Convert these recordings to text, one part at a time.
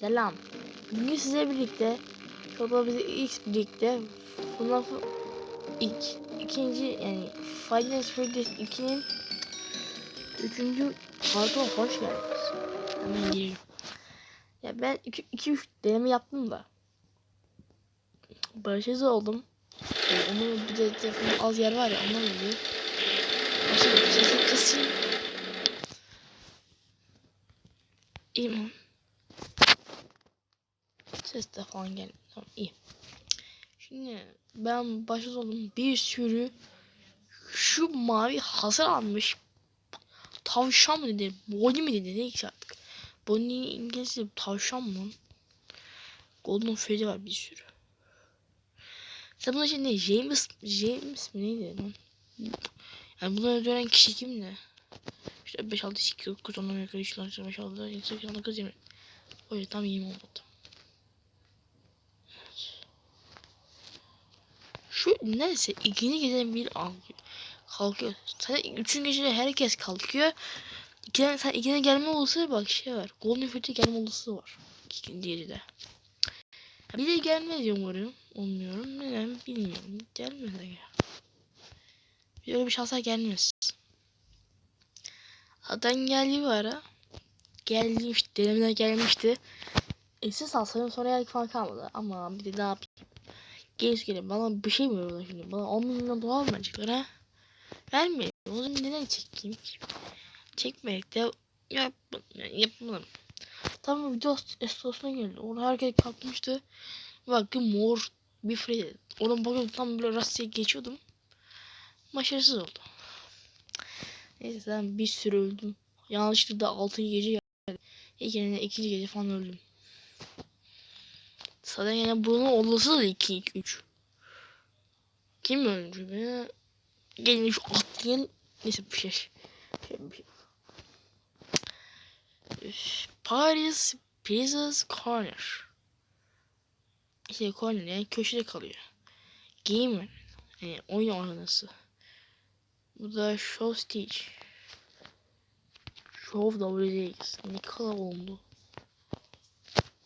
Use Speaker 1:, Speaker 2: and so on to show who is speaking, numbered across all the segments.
Speaker 1: Selam. Bugün size birlikte Şurada bizi ilk birlikte FNAF ilk ikinci yani Final Furious 2'nin üçüncü partına hoş geldiniz. Hemen girelim. Ya ben 2-3 deneme yaptım da başarısız oldum. Yani onun bir de telefonun az yer var ya ondan oluyor. Başka sesi kısayım. İyi mi? Ses de falan gelmiyor. Tamam iyi. Şimdi ben başarısız oldum. Bir sürü şu mavi hasar almış. Tavşan mı dedi? Bonnie mi dedi? Neyse artık. Bonnie İngilizce tavşan mı? Golden Freddy var bir sürü. Sen bunun için ne? James, James mi neydi lan? Yani bunu öldüren kişi kimdi? İşte 5 6 8 9 10 11 13 14 15 16 17 18 19 20. O yüzden tam 20 oldu. Şu neyse ikinci gece bir kalkıyor. Zaten üçüncü gecede herkes kalkıyor. İkiden, sen ikiden gelme olursa bak şey var. Golden Freddy gelme olursa var. İkinci gecede. Bir de gelmez umarım. Umuyorum. Neden bilmiyorum. Gelmez ya. Bir şansa gelmez. Zaten geldi bir ara. Geldi işte. Denemeden gelmişti. Eksiz alsaydım sonra yer falan kalmadı. Ama bir de ne yapayım. Genç gelin bana bir şey mi veriyorlar şimdi? Bana 10 milyon dolar mı verecekler ha? Vermiyor. O zaman neden çekeyim ki? Çekmeyerek de yap, yapmadım. Tam video estosuna geldi. Orada herkes kalkmıştı. Bakın mor bir Freddy. Oradan bakıyorum tam böyle rastaya geçiyordum. Başarısız oldu. Neyse ben bir sürü öldüm. Yanlışlıkla 6. gece geldi. İlk yerine 2. gece falan öldüm. Zaten yine bunun olası da 2 2 3. Kim öldü beni? Gelin şu atlayan neyse bir şey. şey, bir şey. Paris Pizzas Corner. İşte corner yani köşede kalıyor. Gamer. Yani oyun oynanası. Bu da Show Stage. Show WDX. Ne kadar oldu.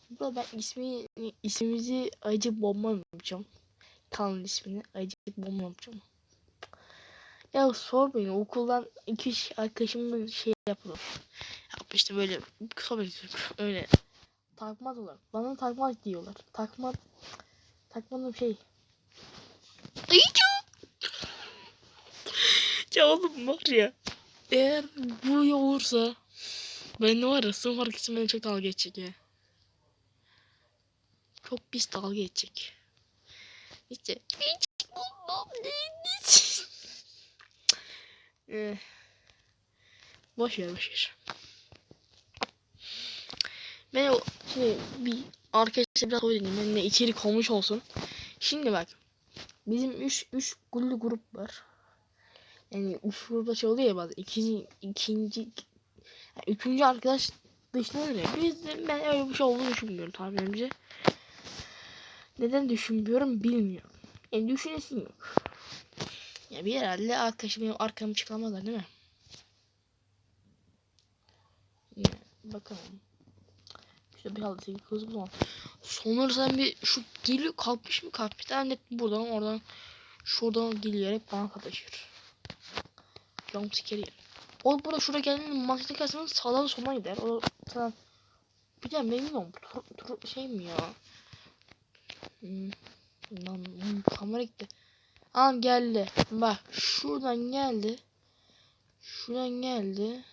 Speaker 1: Burada ben ismi ismimizi Acı Bomba yapacağım. Kanal ismini Acı Bomba yapacağım. Ya sormayın okuldan iki üç arkadaşımla şey yapalım. Yapmıştım böyle sohbet öyle. Takmaz olarak. Bana takmaz diyorlar. Takma takmadım şey. Ay ya oğlum var ya. Eğer bu olursa ben ne var ya sınıf arkadaşım beni çok dalga geçecek ya. Çok pis dalga geçecek. İşte hiç bulmam. Ee, boş ver boş ver. Ben şimdi bir arkadaşlar biraz oynayayım. Ben de içerik olmuş olsun. Şimdi bak. Bizim 3 3 gullu grup var. Yani 3 grupta şey oluyor ya bazen. İkinci, ikinci, yani üçüncü arkadaş öyle. Biz ben öyle bir şey olduğunu düşünmüyorum tahminimce. Neden düşünmüyorum bilmiyorum. Yani düşünesim yok. Ya bir herhalde arkadaşım benim arkamı çıkamazlar değil mi? Ya, bakalım. İşte bir halde kız bulalım. Sonra sen bir şu geliyor kalkmış mı kalkmış. Ben buradan oradan şuradan geliyor hep bana sataşır. Jumpscare yer. O burada şuraya geldiğinde mantıklı kalsanız sağdan soluna gider. O sana bir de bilmiyorum. Tur, tur, şey mi ya? Hmm. Lan hmm, kamera gitti. An geldi. Bak şuradan geldi. Şuradan geldi.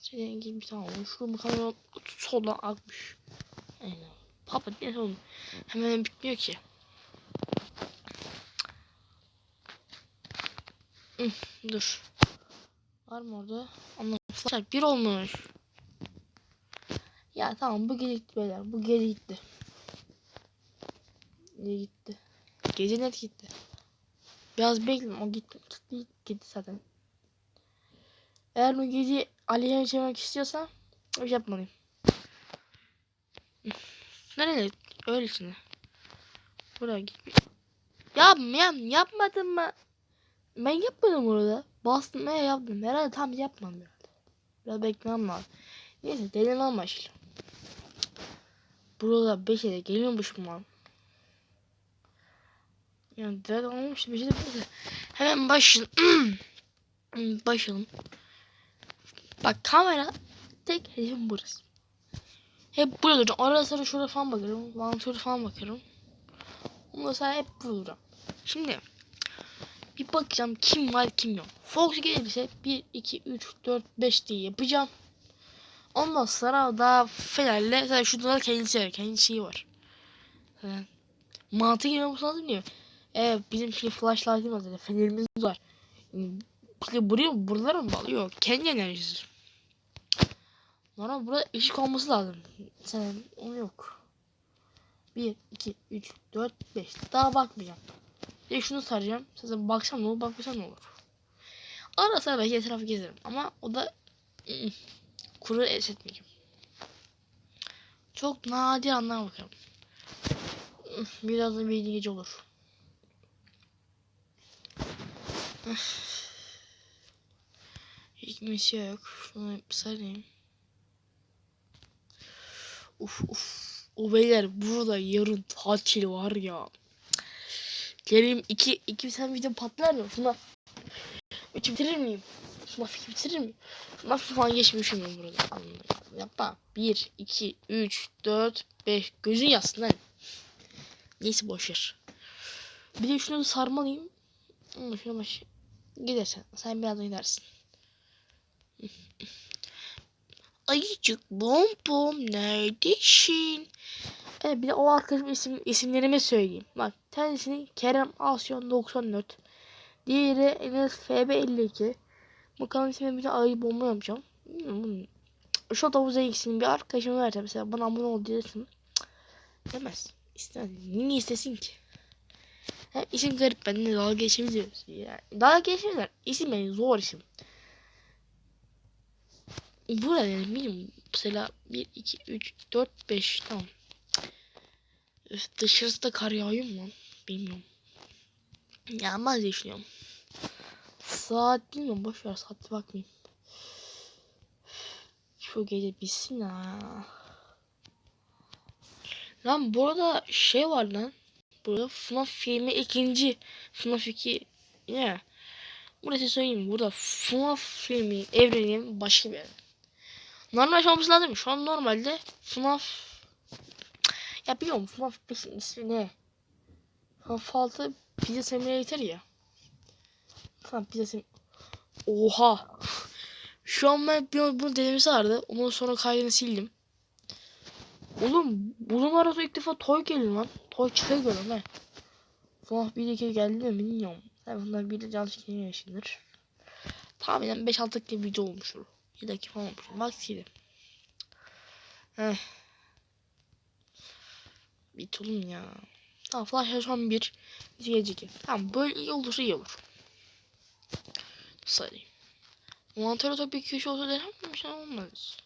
Speaker 1: Senin gibi tamam. Şu kamera soldan akmış. Aynen. Papa ne oldu? Hemen bitmiyor ki. Hı, dur. Var mı orada? Anlamışlar. Bir olmuş. Ya tamam bu geri gitti beyler. Bu geri gitti. Geri gitti. Gece net gitti. Biraz bekledim. O gitti. Gitti, gitti zaten. Eğer o gece Ali'ye yaşamak istiyorsan o şey yapmalıyım. Nereye? Öylesine. Buraya git. Yapmayam. Yapmadım mı? Ben yapmadım orada. Bastım ve yaptım. Herhalde tam yapmam herhalde. Biraz beklemem lazım. Neyse deneme amaçlı. Burada 5 ele geliyormuşum lan. Yani direkt olmuş bir şey de. Hemen başlayalım. başlayalım. Bak kamera tek hedefim burası. Hep burada duracağım. Arada sıra şurada falan bakarım. Vantilatör falan bakarım. Ondan sonra hep duracağım. Şimdi bir bakacağım kim var kim yok. Fox gelirse 1, 2, 3, 4, 5 diye yapacağım. Ondan sonra daha Fener'le zaten şurada da kendisi var. Kendi şeyi var. Yani, mantık yapmamız lazım diyor. Evet bizim şimdi flashlight'ımız var. zaten, Fenerimiz var. İşte buraya buralara mı bağlıyor? Kendi enerjisi. Normal burada ışık olması lazım. Sen onu yok. 1, 2, 3, 4, 5. Daha bakmayacağım. De şunu saracağım. Zaten baksam ne olur, bakmasam ne olur. Ara sıra belki etrafı gezerim. Ama o da kuru etmeyeceğim. Çok nadir anlar bakalım. Birazdan bir gece olur. Hiç misya yok. Şunu sarayım. Uf uf. O beyler burada yarın tatil var ya. Geleyim iki, iki tane video patlar mı? Şuna Üçü bitirir miyim? Şuna iki bitirir miyim? Şuna falan geçmişim ben burada. Yapma. Bir, iki, üç, dört, beş. Gözün yatsın lan. Neyse boşver. Bir de şunu sarmalıyım. Şuna baş. Gidersen. Sen birazdan gidersin. Ayıcık bom bom neredesin? Evet bir de o arkadaşım isim, isimlerimi söyleyeyim. Bak tanesini Kerem Asyon 94. Diğeri Enes FB 52. Bu kanalın ismini bir de ayı bomba yapacağım. Hmm. Şu havuza ikisini bir arkadaşıma vereceğim. Mesela bana abone ol diyorsun. Demez. İstemez. Niye istesin ki? Hem isim garip ben de dalga geçebiliyoruz. Yani dalga geçebilirler. İsim yani zor isim. Burada yani bilmiyorum. Mesela 1, 2, 3, 4, 5 tamam. Öf, dışarısı da kar yağıyor mu? Bilmiyorum. Yağmaz diye düşünüyorum. Saat bilmiyorum boş ver saate bakmayayım. Şu gece bitsin ha. Lan burada şey var lan. Burada FNAF filmi ikinci. FNAF 2. Ya. Yeah. Burası söyleyeyim. Burada FNAF filmi evrenin başka bir yer. Normal olması lazım. Şu an normalde FNAF ya biliyorum FNAF 5'in ismi ne? FNAF 6 Pizza Simulator ya. Tamam Pizza Sim Oha. Şu an ben bunu denemesi vardı. Ondan sonra kaydını sildim. Oğlum bunun arası ilk defa toy geliyor lan. Toy çıkıyor gördüm he. FNAF 1 2 geldi mi bilmiyorum. Bunlar bir de canlı çekimi yaşanır. Tahminen 5-6 dakika video olmuştur. 7 dakika falan olmuştur. Maksiyle. Heh. Bit oğlum ya. Tamam flash son bir. Bizi gelecek. Tamam böyle iyi olursa iyi olur. Sarayım. Monitörü tabii ki köşe olsa denem bir şey olmaz.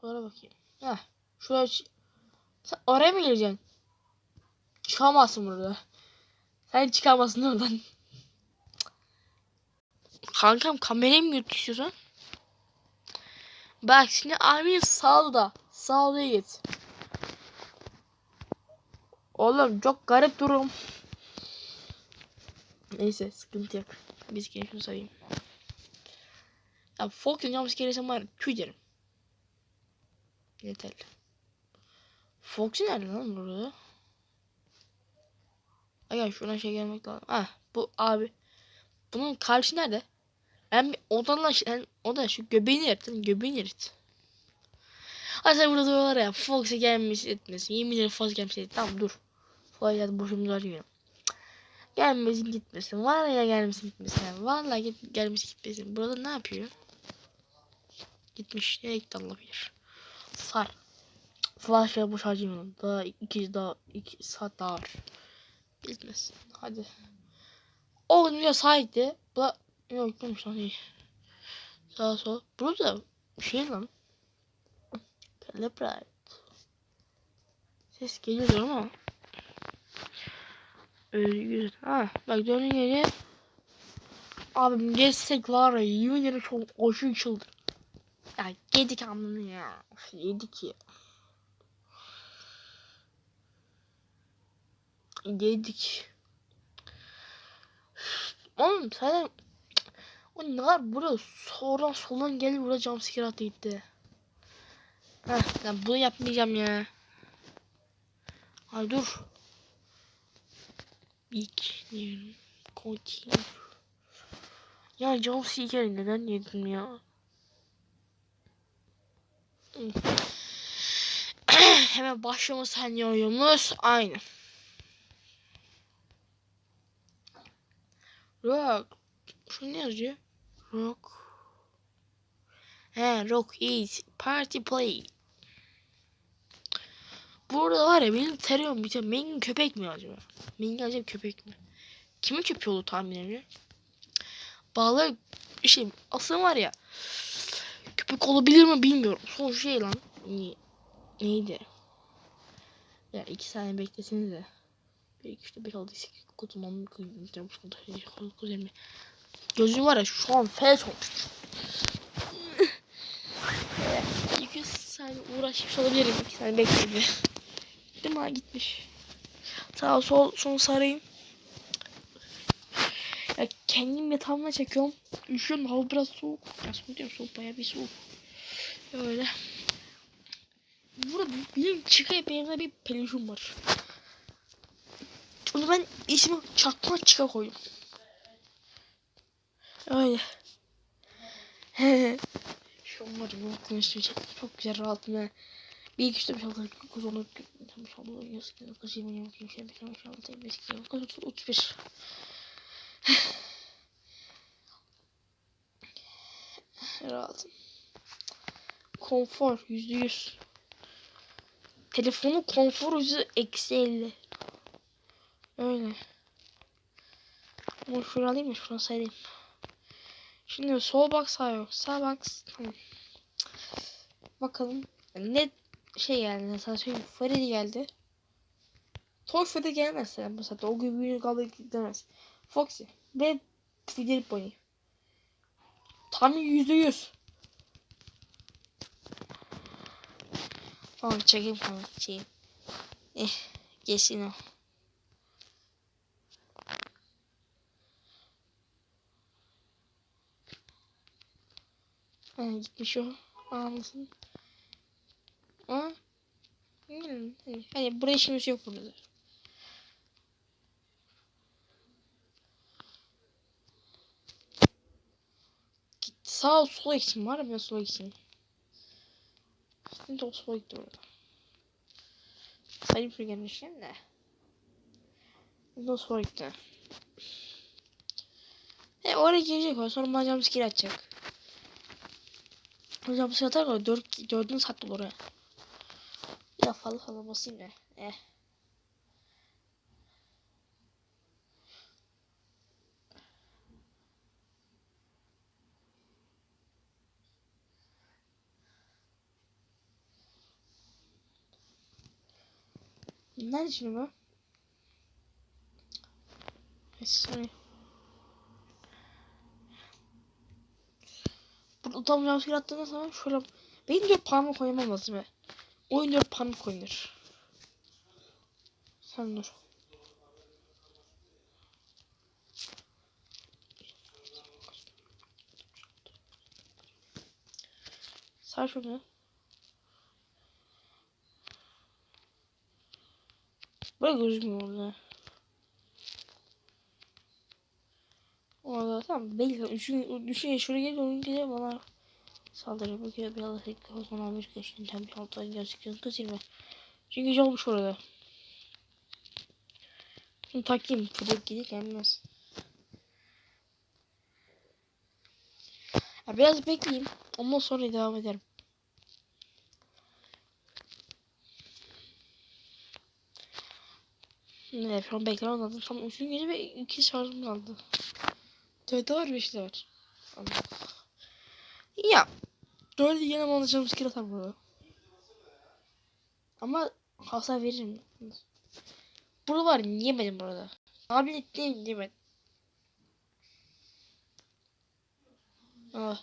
Speaker 1: Şuraya bakayım. Heh. Şuraya Sen oraya mı geleceksin? Çıkamazsın burada. Sen çıkamazsın oradan. Kankam kamerayı mı yürütüyorsun? Bak şimdi Amin sağda. Sağda git. Oğlum çok garip durum. Neyse sıkıntı yok. Biz gene şunu sayayım. Ya yapması gelirse var tüy derim. Yeterli. Fox'un nerede lan burada? Aga şuna şey gelmek lazım. Ah bu abi. Bunun karşı nerede? Ben bir odanla yani o da şu göbeğini erit. Göbeğini erit. Hadi sen burada diyorlar ya Fox'a gelmiş etmesin. Yemin ederim Fox gelmiş etmesin. Tamam dur. Fox ya boşumuza arıyor. Gelmesin gitmesin. Vallahi ya gelmesin gitmesin. Vallahi git, gelmesin gitmesin. Burada ne yapıyor? Gitmiş. Nereye gitti Allah bilir. Sar. Flash ya boş harcayalım. Daha iki daha iki saat daha var. Gitmesin. Hadi. O ya sahipti. Bu da yok yokmuş lan iyi. Sağ sol. Burada şey lan. Calibrate. Ses geliyor ama. Öyle Ha bak dönün yeri. Abim geçsek var ya yemin ederim çok aşırı çıldır. Ya yedik amını ya. Yedik ya. Yedik. Oğlum sen o kadar buraya sonra soldan geldi buraya jumpscare attı gitti. Heh ben bunu yapmayacağım ya. Ay dur. İlk diyorum. Continue. Ya jumpscare neden yedim ya? Hemen başlama senaryo'muz aynı. Rock. Şu ne yazıyor? Rock. He, rock is party play. Burada var ya benim terörüm bitiyor. Mengin köpek mi acaba? Mengin acaba köpek mi? Kimin köpeği olur tahmin ediyor? Bağlı şey aslında var ya köpek olabilir mi bilmiyorum. Son şey lan. Ne- Neydi? Ya iki saniye bekleseniz de. Bir iki üç dört beş altı sekiz dokuz on on iki yüz yirmi beş otuz yedi otuz dokuz yirmi. Gözüm var ya şu an fel olmuş. İki saniye uğraşmış olabilirim. İki saniye bekledi. Değil mi? Ha, gitmiş. Sağ sol son sarayım. Ya kendim yatağıma çekiyorum. Üşüyorum hava biraz soğuk. Ya soğuk diyorum soğuk bayağı bir soğuk. Öyle. Burada benim çıkaya benzer bir peluşum var. Onu ben ismi çakma çıka koydum. Öyle. Şu an var ya bu konuşacak. Çok güzel rahatım ya. Bir iki üç dört beş altı yedi dokuz on on iki yüz yüz yirmi yirmi yirmi beş yirmi altı yirmi beş dokuz otuz otuz bir. Rahatım. Konfor yüzde yüz. Telefonu konfor yüzü eksi elli. Öyle. Bunu şuraya alayım mı? Şuradan sayayım. Şimdi sol bak sağ yok. Sağ bak. Tamam. Bakalım. Ne şey geldi. Sana söyleyeyim. Freddy geldi. Toy Freddy gelmez sen bu saatte. O gibi büyük kaldı demez. Foxy. Ve Fidel Pony. Tam yüzde yüz. Tamam çekeyim falan şeyim. Eh geçsin o. Ha gitmiş o. Anlasın. Ha? Hmm, hayır. Hayır buraya işimiz yok burada. Gitti. Sağ ol sola gitsin var mı sola gitsin. Şimdi o sola gitti orada. Sayın Fırgen'in de. Şimdi o sola gitti. E oraya girecek o. Sonra bana jumpscare atacak. O jumpscare atar o. Dört, dördünü sattım oraya. Ya falan falan basayım da. Eh. Nerede şimdi bu? Sorry. Burada tam jumpscare attığında zaman şöyle benim dört parmak oynamam lazım be. Oyun dört parmak oynanır. Sen dur. Sar şunu. Böyle gözükmüyor orada. Orada tamam belki üçün, üçün şuraya gelince oyun gelir bana saldırı bu kere bir Allah tekrar o zaman almış geçti tam bir alttan gözüküyor kız yirmi. Çünkü güzel olmuş orada. Şimdi takayım fırık gidip gelmez. Biraz bekleyeyim. Ondan sonra devam ederim. Ne şu an beklemem lazım. Tam üçüncü gece ve iki şarjım kaldı. Dörde var beşte var. Allah. Ya. Dörde yine bana canım skill atar burada. Ama hasar veririm. Burada var yemedim burada. Abi ettiğim yemedim. Ah.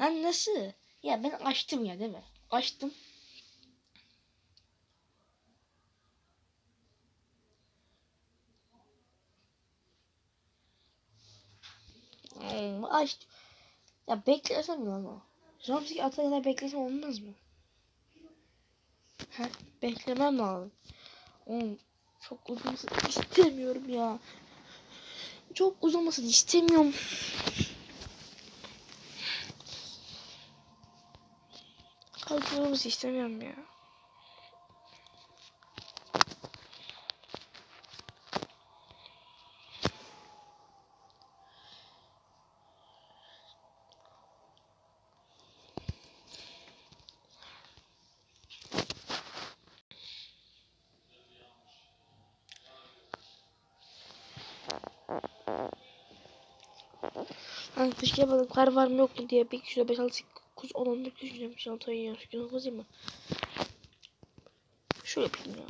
Speaker 1: Lan nasıl? Ya ben açtım ya değil mi? Açtım. Aç. Ya beklesem mi ama? Jumpscare atana kadar beklesem olmaz mı? He, beklemem lazım. Oğlum çok uzamasın istemiyorum ya. Çok uzamasın istemiyorum. Kalkmamızı istemiyorum ya. Hani keşke yapalım kar var mı yok mu diye bir şurada 5 6 9 10 11 düşünüyorum. Şu an tayın ya. Şu gün yazayım mı? Şöyle yapayım ya.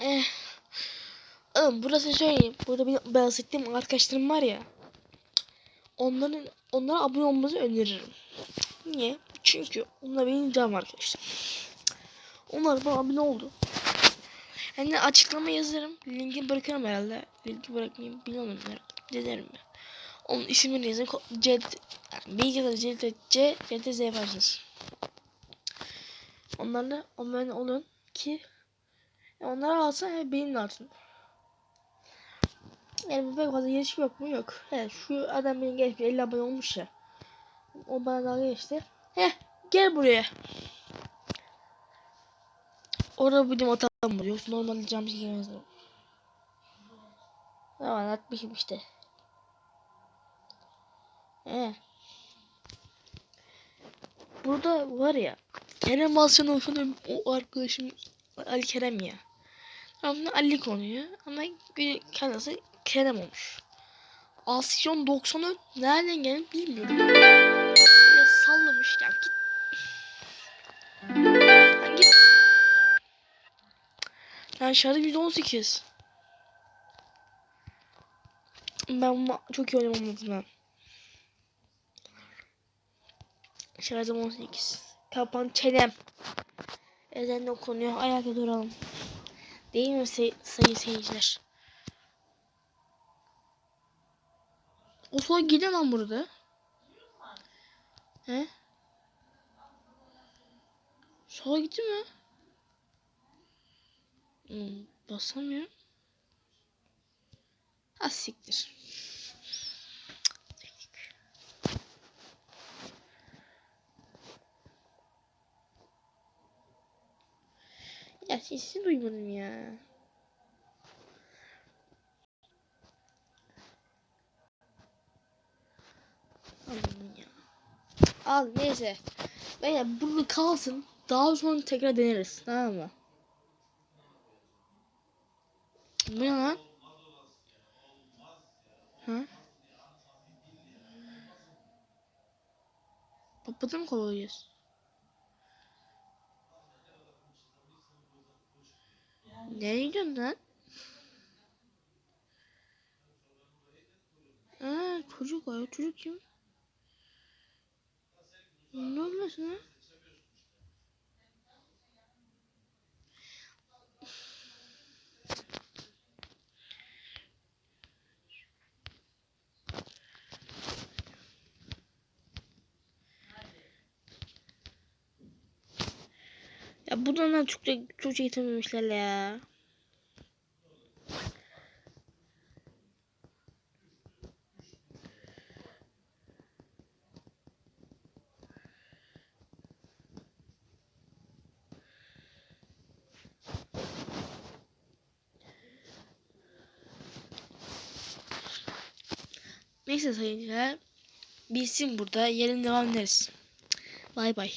Speaker 1: Eh. Oğlum burası söyleyeyim. Burada benim bahsettiğim arkadaşlarım var ya. Onların onlara abone olmanızı öneririm. Niye? Çünkü onlar benim canım arkadaşlar. Onlar bana abone oldu. Yani açıklama yazarım. Linki bırakırım herhalde. Linki bırakmayayım. Bilmiyorum herhalde. Denerim ben. Onun ismini yazın. C, yani bilgisayarda C, C, C, C, Z yaparsınız. Onlarla abone olun ki onlar alsın hem benim alsın. Yani pek fazla gelişme yok mu? Yok. He, şu adam benim geçmiş 50 abone olmuş ya. O bana dalga geçti. Heh gel buraya. Orada benim hatam bu. Yoksa normalde cam çekemezdim. Tamam atmışım işte. He. Burada var ya. Kerem Balsın olsun o arkadaşım Ali Kerem ya. Ama Ali konuyor ama kendisi Kerem olmuş. Asyon 94 nereden geldi bilmiyorum. Böyle sallamış ya git. Git. Lan şarjı 118. Ben çok iyi oynamam lazım ben. Şarjım 18. Kapan çenem. Ezen okunuyor. Ayakta duralım. Değil mi say sayın seyirciler? O sola gidiyor lan burada. He? Sola gitti mi? Hmm, basamıyorum. Ha siktir. Ya sesini duymadım ya. Ya. Al neyse. Beyler burada kalsın. Daha sonra tekrar deneriz. Tamam mı? Bu ne lan? Ha? Papada mı kovalıyoruz? Nereye gidiyorsun lan? Aa, çocuk var. Çocuk kim? Ne olmasın lan? Ya buradan da Türkçe, Türkçe getirmemişler ya. Neyse sayınca bitsin burada. Yarın devam ederiz. Bay bay.